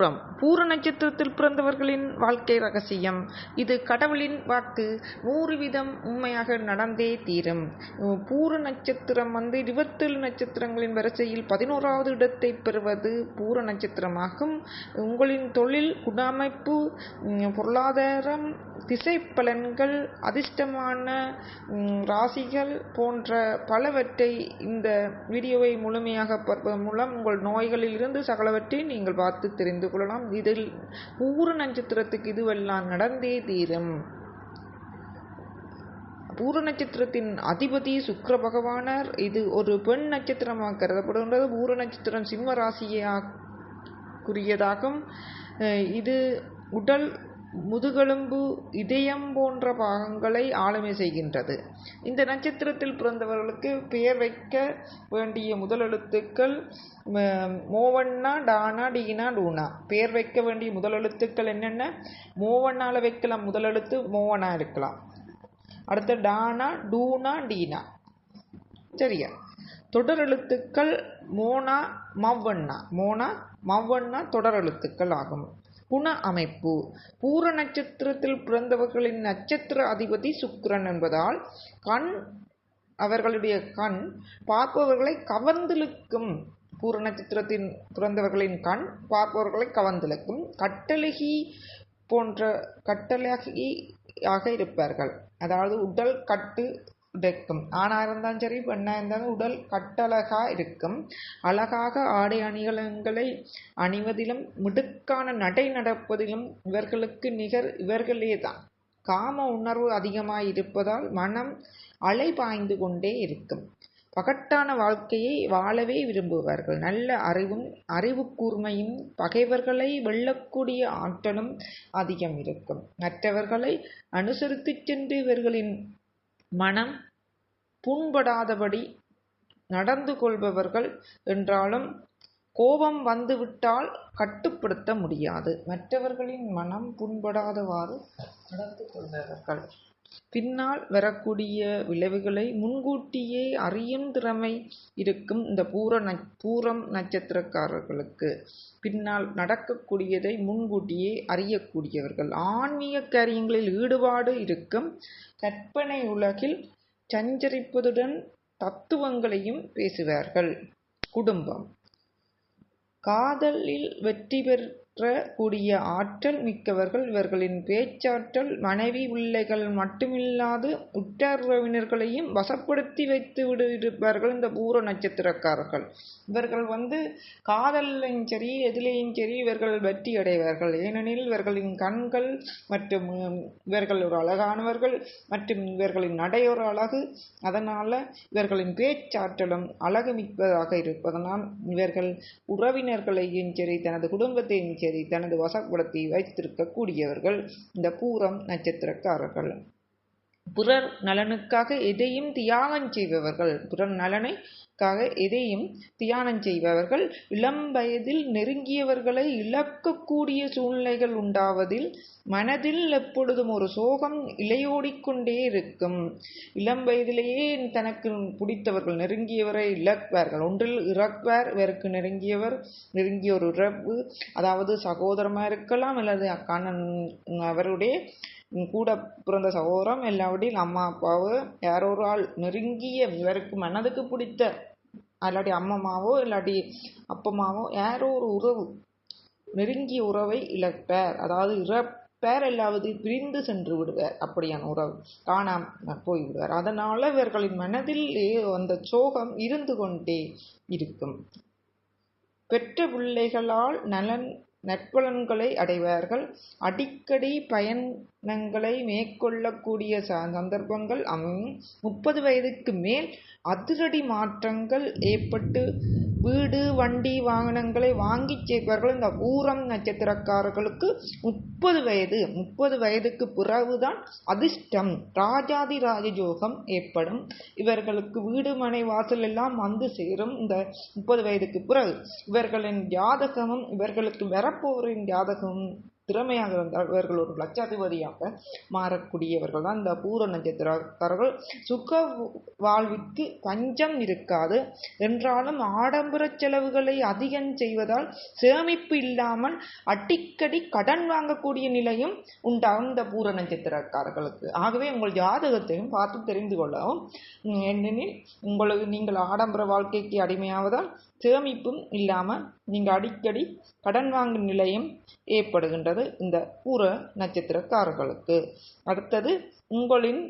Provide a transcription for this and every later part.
புறம். பூர நட்சத்திரத்தில் பிறந்தவர்களின் வாழ்க்கை ரகசியம். இது கடவுளின் வாக்கு. நூறு வீதம் உண்மையாக நடந்தே தீரும். பூர நட்சத்திரம் வந்து இருபத்தேழு நட்சத்திரங்களின் வரிசையில் பதினோராவது இடத்தை பெறுவது பூர நட்சத்திரமாகும். உங்களின் தொழில் குணமைப்பு பொருளாதாரம் திசை பலன்கள் அதிர்ஷ்டமான ராசிகள் போன்ற பலவற்றை இந்த வீடியோவை முழுமையாக பார்ப்பதன் மூலம் உங்கள் நோய்களில் இருந்து சகலவற்றை நீங்கள் பார்த்து தெரிந்து கொள்ளலாம். இதில் பூர நட்சத்திரத்துக்கு இதுவெல்லாம் நடந்தே தீரும். பூர நட்சத்திரத்தின் அதிபதி சுக்கர பகவானர். இது ஒரு பெண் நட்சத்திரமாக கருதப்படுகின்றது. பூர நட்சத்திரம் சிம்ம ராசியாக்குரியதாகும் இது உடல் முதுகெலும்பு இதயம் போன்ற பாகங்களை ஆளுமை செய்கின்றது. இந்த நட்சத்திரத்தில் பிறந்தவர்களுக்கு பெயர் வைக்க வேண்டிய முதல் எழுத்துக்கள் மோவண்ணா டானா டீனா டூனா. பெயர் வைக்க வேண்டிய முதல் எழுத்துக்கள் என்னென்ன? மோவண்ணால வைக்கலாம் முதல் எழுத்து மோவனா இருக்கலாம். அடுத்து டானா டூனா டீனா. சரியா? தொடரெழுத்துக்கள் மோனா மவ்வண்ணா. மோனா மவ்வண்ணா தொடரெழுத்துக்கள் ஆகும். குண அமைப்பு பூர நட்சத்திரத்தில் பிறந்தவர்களின் நட்சத்திர அதிபதி சுக்கிரன் என்பதால் கண் அவர்களுடைய கண் பார்ப்பவர்களை கவர்ந்திழுக்கும். பூர நட்சத்திரத்தின் பிறந்தவர்களின் கண் பார்ப்பவர்களை கவர்ந்திழுக்கும். கட்டழகி போன்ற கட்டழகியாக இருப்பார்கள். அதாவது உடல் கட்டு இருக்கும் ஆணாக இருந்தாலும் சரி பெண்ணாக இருந்தாலும் உடல் கட்டழகாக இருக்கும். அழகாக ஆடை அணிகலன்களை அணிவதிலும் மிடுக்கான நடை நடப்பதிலும் இவர்களுக்கு நிகர் இவர்களே தான் காம உணர்வு அதிகமாக இருப்பதால் மனம் அலை பாய்ந்து கொண்டே இருக்கும். பகட்டான வாழ்க்கையை வாழவே விரும்புவார்கள். நல்ல அறிவும் அறிவு கூர்மையும் பகைவர்களை வெல்லக்கூடிய ஆற்றலும் அதிகம் இருக்கும். மற்றவர்களை அனுசரித்து சென்று இவர்களின் மனம் புண்படாதபடி நடந்து கொள்பவர்கள் என்றாலும் கோபம் வந்துவிட்டால் கட்டுப்படுத்த முடியாது. மற்றவர்களின் மனம் புண்படாதவாறு நடந்து கொள்பவர்கள். பின்னால் வரக்கூடிய விளைவுகளை முன்கூட்டியே அறியும் திறமை இருக்கும் இந்த பூர ந பூரம் நட்சத்திரக்காரர்களுக்கு. பின்னால் நடக்கக்கூடியதை முன்கூட்டியே அறியக்கூடியவர்கள். ஆன்மீக காரியங்களில் ஈடுபாடு இருக்கும். கற்பனை உலகில் சஞ்சரிப்பதுடன் தத்துவங்களையும் பேசுவார்கள். குடும்பம். காதலில் வெற்றி பெற் கூடிய ஆற்றல் மிக்கவர்கள் இவர்களின் பேச்சாற்றல் மனைவி பிள்ளைகள் மட்டுமில்லாது உற்றார் உறவினர்களையும் வசப்படுத்தி வைத்து விடுவார்கள் இந்த பூர நட்சத்திரக்காரர்கள். இவர்கள் வந்து காதலையும் சரி எதிலையும் சரி இவர்கள் வெற்றி அடைவார்கள். ஏனெனில் இவர்களின் கண்கள் மற்றும் இவர்கள் ஒரு அழகானவர்கள் மற்றும் இவர்களின் நடை ஒரு அழகு. அதனால் இவர்களின் பேச்சாற்றலும் அழகு மிக்கதாக இருப்பதனால் இவர்கள் உறவினர்களையும் சரி தனது குடும்பத்தையும் சரி தனது வசப்படுத்தி வைத்திருக்கக்கூடியவர்கள் இந்த பூரம் நட்சத்திரக்காரர்கள். பிறர் நலனுக்காக எதையும் தியாகம் செய்பவர்கள். பிறர் காக எதையும் தியானம் செய்பவர்கள் இளம் வயதில் நெருங்கியவர்களை இழக்கக்கூடிய சூழ்நிலைகள் உண்டாவதில் மனதில் எப்பொழுதும் ஒரு சோகம் இலையோடிக்கொண்டே இருக்கும். இளம் வயதிலேயே தனக்கு பிடித்தவர்கள் நெருங்கியவரை இழப்பார்கள். ஒன்றில் இறப்பார் இவருக்கு நெருங்கியவர் நெருங்கிய ஒரு இறப்பு அதாவது சகோதரமாக இருக்கலாம் அல்லது அக்காணன் அவருடைய கூட பிறந்த சகோதரம் எல்லாவற்றில் அம்மா அப்பாவோ யாரோ ஒரு ஆள் நெருங்கிய இவருக்கு மனதுக்கு பிடித்த இல்லாட்டி அம்மம்மாவோ இல்லாட்டி அப்பம்மாவோ யாரோ ஒரு உறவு நெருங்கிய உறவை இழப்பார். அதாவது இறப்பார் எல்லாவது பிரிந்து சென்று விடுவார். அப்படியான உறவு காணாம போய்விடுவார் அதனால் இவர்களின் மனதில் அந்த சோகம் இருந்து கொண்டே இருக்கும். பெற்ற பிள்ளைகளால் நலன் நற்பலன்களை அடைவார்கள். அடிக்கடி பயணங்களை மேற்கொள்ளக்கூடிய சந்தர்ப்பங்கள் அமையும் முப்பது வயதுக்கு மேல் அதிரடி மாற்றங்கள் ஏற்பட்டு வீடு வண்டி வாகனங்களை வாங்கி சேர்ப்பார்கள் இந்த ஊரம் நட்சத்திரக்காரர்களுக்கு முப்பது வயது முப்பது வயதுக்கு பிறகுதான் அதிர்ஷ்டம். ராஜாதி ராஜயோகம் ஏற்படும். இவர்களுக்கு வீடு மனை வாசல் எல்லாம் வந்து சேரும். இந்த முப்பது வயதுக்கு பிறகு இவர்களின் ஜாதகமும் இவர்களுக்கு வர வரப்போரின் ஜாதகம் திறமையாக இருந்தால் இவர்கள் ஒரு லட்சாதிபதியாக மாறக்கூடியவர்கள் தான் இந்த பூர நட்சத்திரக்காரர்கள். சுக வாழ்விற்கு பஞ்சம் இருக்காது. என்றாலும் ஆடம்பர செலவுகளை அதிகம் செய்வதால் சேமிப்பு இல்லாமல் அடிக்கடி கடன் வாங்கக்கூடிய நிலையும் உண்டாகும் இந்த பூர நட்சத்திரக்காரர்களுக்கு. ஆகவே உங்கள் ஜாதகத்தையும் பார்த்து தெரிந்து கொள்ளவும். ஏனெனில் உங்களுக்கு நீங்கள் ஆடம்பர வாழ்க்கைக்கு அடிமையாவதால் சேமிப்பும் இல்லாமல் நீங்கள் அடிக்கடி கடன் வாங்கும் நிலையும் ஏற்படுகின்றது இந்த பூர நட்சத்திரக்காரர்களுக்கு. அடுத்தது உங்களின்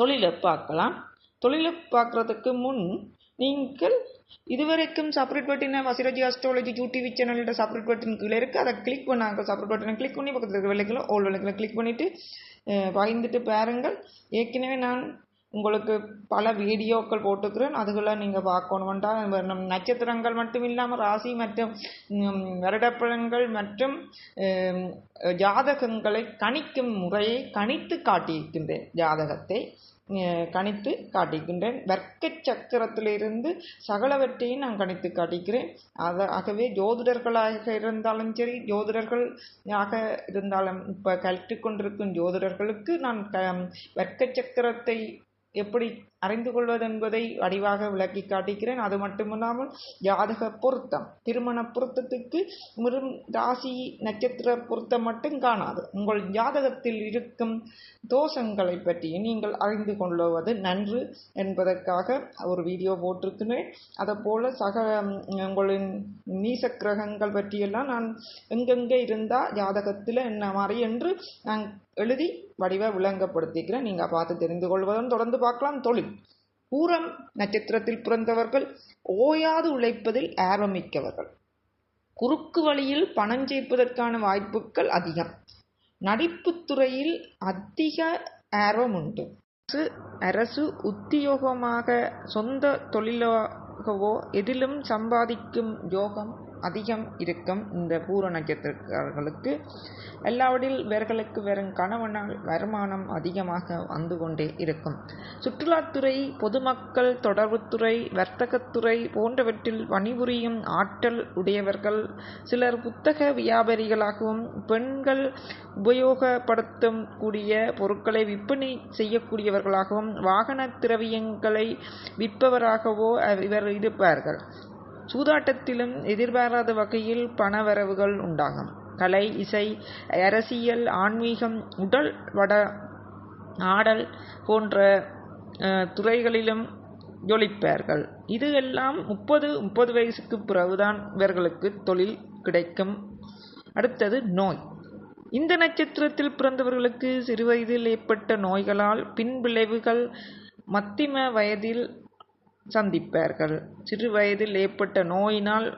தொழிலை பார்க்கலாம். தொழிலை பார்க்குறதுக்கு முன் நீங்கள் இதுவரைக்கும் சப்ரேட் பட்டின வசிரஜி அஸ்ட்ராலஜி யூடிவி சேனலோட சப்ரேட் பட்டன் கீழே இருக்குது அதை கிளிக் பண்ணாங்க. சப்ரேட் பட்டனை கிளிக் பண்ணி பக்கத்தில் இருக்கிற வெள்ளைக்கில் ஓல் வெள்ளைக்கில் கிளிக் பண்ணிவிட்டு பயந்துட்டு பாருங்கள். ஏற்கனவே நான் உங்களுக்கு பல வீடியோக்கள் போட்டுக்கிறேன். அதுகளை நீங்கள் பார்க்கணுமெண்டா நம் நட்சத்திரங்கள் மட்டும் இல்லாமல் ராசி மற்றும் வருடப்பழங்கள் மற்றும் ஜாதகங்களை கணிக்கும் முறையை கணித்து காட்டியிருக்கின்றேன். ஜாதகத்தை கணித்து காட்டிக்கின்றேன் வர்க்க சக்கரத்திலிருந்து சகலவற்றையும் நான் கணித்து காட்டிக்கிறேன் அதை ஆகவே ஜோதிடர்களாக இருந்தாலும் சரி ஜோதிடர்கள் ஆக இருந்தாலும் இப்போ கற்றுக்கொண்டிருக்கும் ஜோதிடர்களுக்கு நான் க வர்க்க சக்கரத்தை எப்படி அறிந்து கொள்வது என்பதை வடிவாக விளக்கி காட்டுகிறேன் அது மட்டுமில்லாமல் ஜாதக பொருத்தம். திருமண பொருத்தத்துக்கு வெறும் ராசி நட்சத்திர பொருத்தம் மட்டும் காணாது. உங்கள் ஜாதகத்தில் இருக்கும் தோஷங்களை பற்றி நீங்கள் அறிந்து கொள்வது நன்று என்பதற்காக ஒரு வீடியோ போட்டிருக்கிறேன். அதை போல் சக உங்களின் நீச கிரகங்கள் பற்றியெல்லாம் நான் எங்கெங்கே இருந்தால் ஜாதகத்தில் என்ன மாதிரி என்று நான் எழுதி வடிவ விளங்கப்படுத்திக்கிறேன். நீங்கள் பார்த்து தெரிந்து கொள்வதும் தொடர்ந்து பார்க்கலாம். தொழில். பூரம் நட்சத்திரத்தில் பிறந்தவர்கள் ஓயாது உழைப்பதில் ஆர்வமிக்கவர்கள். குறுக்கு வழியில் பணம் சேர்ப்பதற்கான வாய்ப்புகள் அதிகம். நடிப்புத் துறையில் அதிக ஆர்வம் உண்டு அரசு அரசு உத்தியோகமாக சொந்த தொழிலாகவோ எதிலும் சம்பாதிக்கும் யோகம் அதிகம் இருக்கும் இந்த பூர நட்சத்திரக்காரர்களுக்கு. எல்லாவற்றில் இவர்களுக்கு வெறும் கணவனால் வருமானம் அதிகமாக வந்து கொண்டே இருக்கும். சுற்றுலாத்துறை பொதுமக்கள் தொடர்புத்துறை வர்த்தகத்துறை போன்றவற்றில் பணிபுரியும் ஆற்றல் உடையவர்கள் சிலர் புத்தக வியாபாரிகளாகவும் பெண்கள் உபயோகப்படுத்தும் கூடிய பொருட்களை விற்பனை செய்யக்கூடியவர்களாகவும் வாகன திரவியங்களை விற்பவராகவோ இவர் இருப்பார்கள். சூதாட்டத்திலும் எதிர்பாராத வகையில் பணவரவுகள் உண்டாகும். கலை இசை அரசியல் ஆன்மீகம் உடல் வட ஆடல் போன்ற துறைகளிலும் ஜொலிப்பார்கள். இது எல்லாம் முப்பது முப்பது வயசுக்கு பிறகுதான் இவர்களுக்கு தொழில் கிடைக்கும். அடுத்தது நோய். இந்த நட்சத்திரத்தில் பிறந்தவர்களுக்கு சிறுவயதில் ஏற்பட்ட நோய்களால் பின்விளைவுகள் மத்திம வயதில் சந்திப்பார்கள். சிறு வயதில் ஏற்பட்ட நோயினால்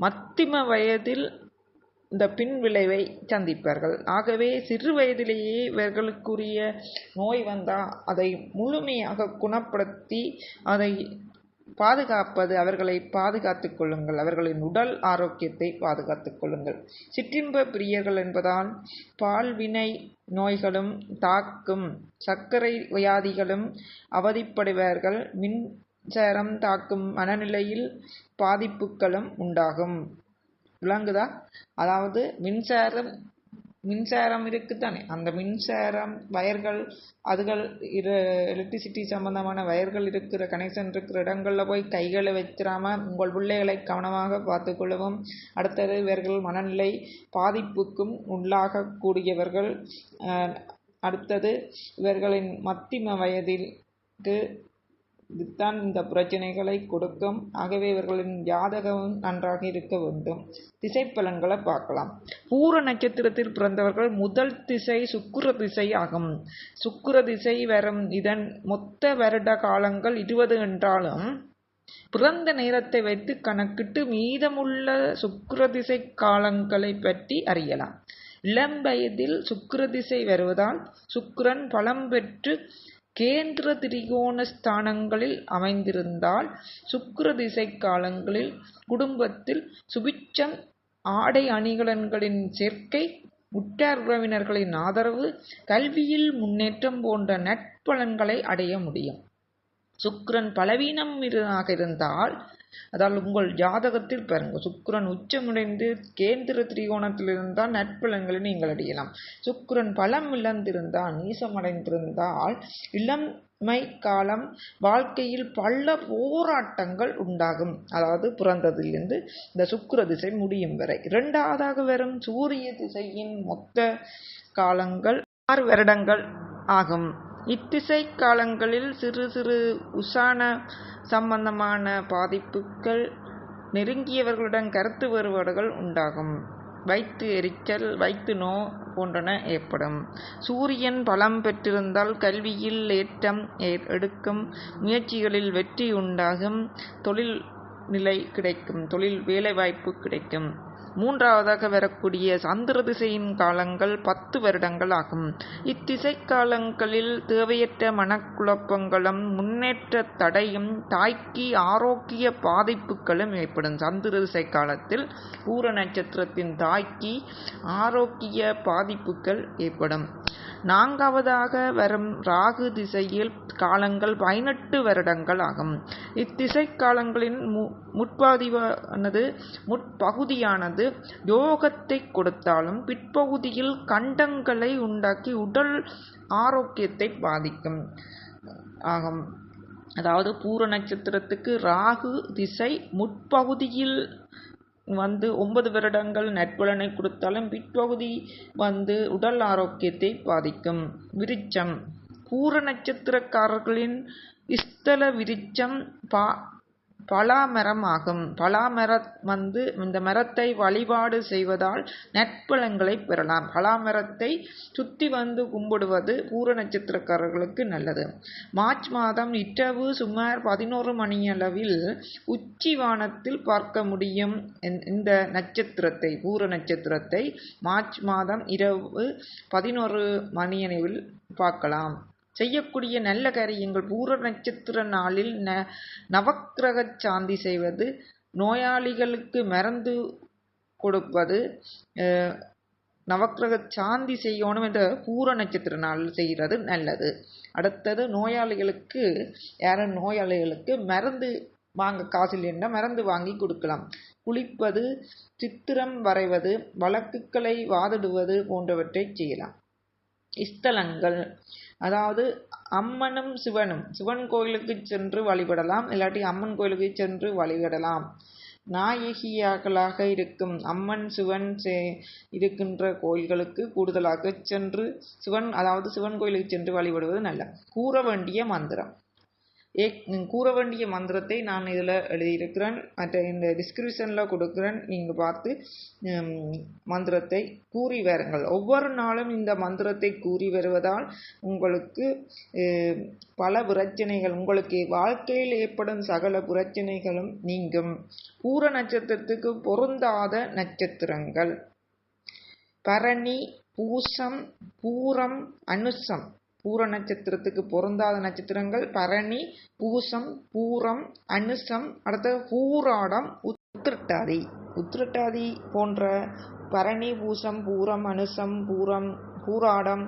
மத்திம வயதில் இந்த பின் விளைவை சந்திப்பார்கள். ஆகவே சிறு வயதிலேயே இவர்களுக்குரிய நோய் வந்தால் அதை முழுமையாக குணப்படுத்தி அதை பாதுகாப்பது அவர்களை பாதுகாத்து கொள்ளுங்கள். அவர்களின் உடல் ஆரோக்கியத்தை பாதுகாத்து கொள்ளுங்கள். சிற்றின்ப பிரியர்கள் என்பதால் பால்வினை நோய்களும் தாக்கும் சர்க்கரை வியாதிகளும் அவதிப்படுவார்கள். மின் மின்சாரம் தாக்கும் மனநிலையில் பாதிப்புகளும் உண்டாகும். விளங்குதா? அதாவது மின்சாரம் மின்சாரம் இருக்குதானே? அந்த மின்சாரம் வயர்கள் அதுகள் இரு எலக்ட்ரிசிட்டி சம்பந்தமான வயர்கள் இருக்கிற கனெக்ஷன் இருக்கிற இடங்களில் போய் கைகளை வச்சிடாம உங்கள் பிள்ளைகளை கவனமாக பார்த்துக்கொள்ளவும் அடுத்தது இவர்கள் மனநிலை பாதிப்புக்கும் உள்ளாகக்கூடியவர்கள் அடுத்தது இவர்களின் மத்திம வயதிற்கு இதுதான் இந்த பிரச்சனைகளை கொடுக்கும். ஆகவே இவர்களின் ஜாதகமும் நன்றாக இருக்க வேண்டும். திசைப்பலன்களை பார்க்கலாம். பூர நட்சத்திரத்தில் பிறந்தவர்கள் முதல் திசை சுக்குர திசை ஆகும். சுக்குர திசை வரும் இதன் மொத்த வருட காலங்கள் இருபது என்றாலும் பிறந்த நேரத்தை வைத்து கணக்கிட்டு மீதமுள்ள சுக்கிர திசை காலங்களை பற்றி அறியலாம். இளம் வயதில் சுக்கிர திசை வருவதால் சுக்கிரன் பலம் பெற்று கேந்திர திரிகோண ஸ்தானங்களில் அமைந்திருந்தால் சுக்கிர திசை காலங்களில் குடும்பத்தில் சுபிட்சம் ஆடை அணிகலன்களின் சேர்க்கை உற்றார் உறவினர்களின் ஆதரவு கல்வியில் முன்னேற்றம் போன்ற நட்பலன்களை அடைய முடியும். சுக்கிரன் பலவீனம் இருந்தால் அதாவது உங்கள் ஜாதகத்தில் பாருங்க சுக்கரன் உச்சமடைந்து கேந்திர திரிகோணத்திலிருந்தால் இருந்தால் நீங்கள் அடையலாம். சுக்கரன் பலம் இழந்திருந்தால் நீசமடைந்திருந்தால் இளமை காலம் வாழ்க்கையில் பல போராட்டங்கள் உண்டாகும். அதாவது பிறந்ததிலிருந்து இந்த சுக்கர திசை முடியும் வரை. இரண்டாவதாக வரும் சூரிய திசையின் மொத்த காலங்கள் ஆறு வருடங்கள் ஆகும். இத்திசை காலங்களில் சிறு சிறு உஷான சம்பந்தமான பாதிப்புகள் நெருங்கியவர்களுடன் கருத்து வேறுபாடுகள் உண்டாகும். வயிற்று எரிச்சல் வயிற்று நோ போன்றன ஏற்படும். சூரியன் பலம் பெற்றிருந்தால் கல்வியில் ஏற்றம் எடுக்கும். முயற்சிகளில் வெற்றி உண்டாகும். தொழில் நிலை கிடைக்கும். தொழில் வேலைவாய்ப்பு கிடைக்கும். மூன்றாவதாக வரக்கூடிய சந்திர திசையின் காலங்கள் பத்து வருடங்கள் ஆகும். இத்திசை காலங்களில் தேவையற்ற மனக்குழப்பங்களும் முன்னேற்ற தடையும் தாய்க்கு ஆரோக்கிய பாதிப்புகளும் ஏற்படும். சந்திர திசை காலத்தில் பூர நட்சத்திரத்தின் தாய்க்கு ஆரோக்கிய பாதிப்புகள் ஏற்படும். நான்காவதாக வரும் ராகு திசையில் காலங்கள் பதினெட்டு வருடங்கள் ஆகும். இத்திசை காலங்களின் மு முற்பகுதியானது முற்பகுதியானது யோகத்தை கொடுத்தாலும் பிற்பகுதியில் கண்டங்களை உண்டாக்கி உடல் ஆரோக்கியத்தை பாதிக்கும். ஆகும். அதாவது பூர நட்சத்திரத்துக்கு ராகு திசை முற்பகுதியில் வந்து ஒன்பது வருடங்கள் நட்பலனை கொடுத்தாலும் பிற்பகுதி வந்து உடல் ஆரோக்கியத்தை பாதிக்கும். விருச்சம். பூர நட்சத்திரக்காரர்களின் ஸ்தல விருச்சம் பா பலாமரம் ஆகும் பலாமரம் வந்து இந்த மரத்தை வழிபாடு செய்வதால் நற்பலன்களை பெறலாம். பலாமரத்தை சுற்றி வந்து கும்பிடுவது பூர நட்சத்திரக்காரர்களுக்கு நல்லது. மார்ச் மாதம் இரவு சுமார் பதினோரு மணியளவில் உச்சி வானத்தில் பார்க்க முடியும் இந்த நட்சத்திரத்தை பூர நட்சத்திரத்தை மார்ச் மாதம் இரவு பதினோரு மணியளவில் பார்க்கலாம். செய்யக்கூடிய நல்ல காரியங்கள் பூர நட்சத்திர நாளில் ந நவக்கிரக சாந்தி செய்வது நோயாளிகளுக்கு மருந்து கொடுப்பது நவக்கிரக சாந்தி செய்யணும் என்ற பூர நட்சத்திர நாள் செய்கிறது நல்லது. அடுத்தது நோயாளிகளுக்கு யாரும் நோயாளிகளுக்கு மருந்து வாங்க காசு இல்லைன்னா மருந்து வாங்கி கொடுக்கலாம். குளிப்பது சித்திரம் வரைவது வழக்குகளை வாதிடுவது போன்றவற்றை செய்யலாம். ஸ்தலங்கள். அதாவது அம்மனும் சிவனும். சிவன் கோயிலுக்கு சென்று வழிபடலாம் இல்லாட்டி அம்மன் கோயிலுக்கு சென்று வழிபடலாம். நாயகியாக்களாக இருக்கும் அம்மன் சிவன் இருக்கின்ற கோயில்களுக்கு கூடுதலாக சென்று சிவன் அதாவது சிவன் கோயிலுக்கு சென்று வழிபடுவது நல்ல கூற வேண்டிய மந்திரம். ஏ கூற வேண்டிய மந்திரத்தை நான் இதில் எழுதியிருக்கிறேன். மற்ற இந்த டிஸ்கிரிப்ஷனில் கொடுக்குறேன். நீங்கள் பார்த்து மந்திரத்தை கூறி வருங்கள். ஒவ்வொரு நாளும் இந்த மந்திரத்தை கூறி வருவதால் உங்களுக்கு பல பிரச்சனைகள் உங்களுக்கு வாழ்க்கையில் ஏற்படும் சகல பிரச்சனைகளும் நீங்கும். பூர நட்சத்திரத்துக்கு பொருந்தாத நட்சத்திரங்கள். பரணி பூசம் பூரம் அனுசம். பூர நட்சத்திரத்துக்கு பொருந்தாத நட்சத்திரங்கள் பரணி பூசம் பூரம் அனுசம் அடுத்தது பூராடம் உத்திரட்டாதி. உத்திரட்டாதி போன்ற பரணி பூசம் பூரம் அனுசம் பூரம் பூராடம்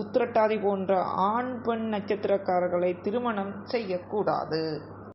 உத்திரட்டாதி போன்ற ஆண் பெண் நட்சத்திரக்காரர்களை திருமணம் செய்யக்கூடாது.